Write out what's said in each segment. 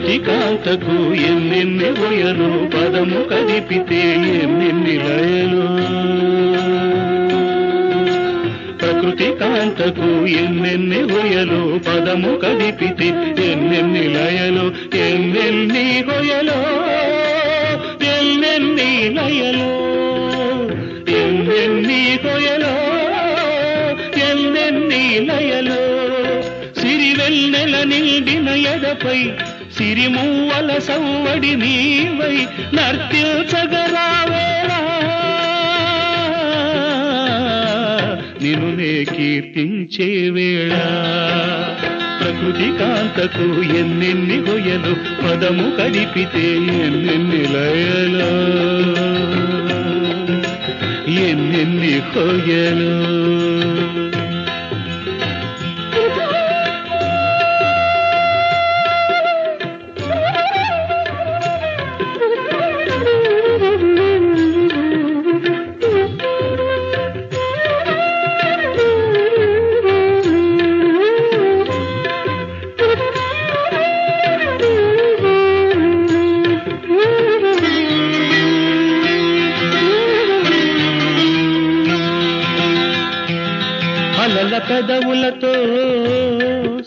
ప్రకృతి కాంతకు ఎన్నెన్ని ఒయలు పదము కదిపితే ఎన్నెన్ని లయలు ప్రకృతి కాంతకు ఎన్నెన్ని వయలు పదము కదిపితే ఎన్నెన్ని లయలు ఎన్నెన్ని హొయలో ఎన్నెన్ని లయలో ఎన్నెన్ని హొయలో ఎన్నెన్ని లయలో సిరివెన్నెల నిండిన ఎదపై సిరిమూవల సవ్వడి నీవై నర్తించగరావేలా నిన్ను నే కీర్తించే వేళ. ప్రకృతి కాంతకు ఎన్నెన్ని గొయ్యలు పదము కడిపితే ఎన్నెన్ని లయలు. ఎన్నెన్ని హొయలు పెదవులతో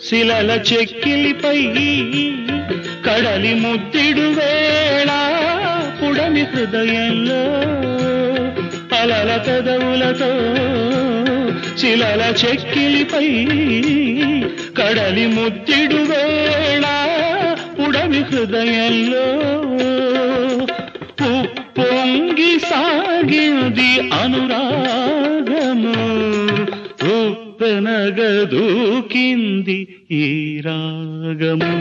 శిలల చెక్కిలిపై కడలి ముద్దిడు వేళ పుడని హృదయంలో అలల పెదవులతో శిలల చెక్కిలిపై కడలి ముద్దిడు వేళ పుడమి హృదయంలో ఉప్పెనగదూకింది ఈ రాగము.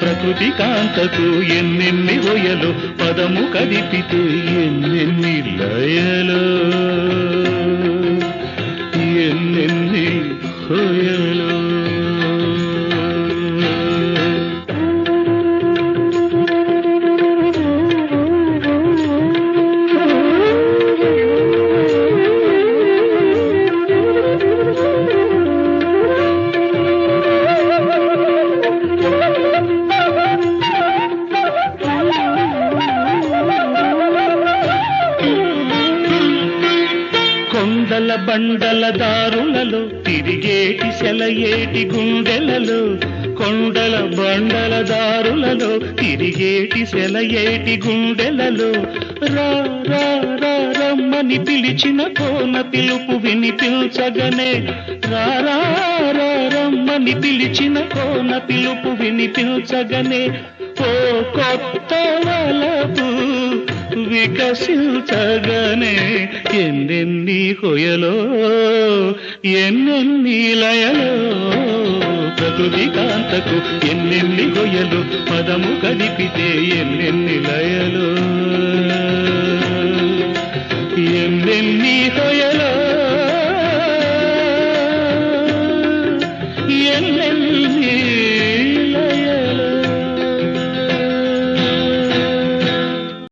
ప్రకృతి కాంతకు ఎన్నెన్ని హొయలు పదము కదిపితే ఎన్నెన్ని లయలో. బండల దారులలో తిరిగేటి సెలయేటి గుండెలలో కొండల బండల దారులలో తిరిగేటి సెలయేటి గుండెలలో. రా రా రా రమ్మని పిలిచిన కోన పిలుపు వినిపించగనే. రా రా రా రమ్మని పిలిచిన కోన పిలుపు వినిపించగనే. ఓ కొత్త వలపు వికసించగనే. ఎన్నెన్ని కొయలో ఎన్నెన్ని లయలో. ప్రకృతి కాంతకు ఎన్నెన్ని కొయలు పదము కదిపితే ఎన్నెన్ని లయలో. ఎన్నెన్ని కొయలో ఎన్నెన్ని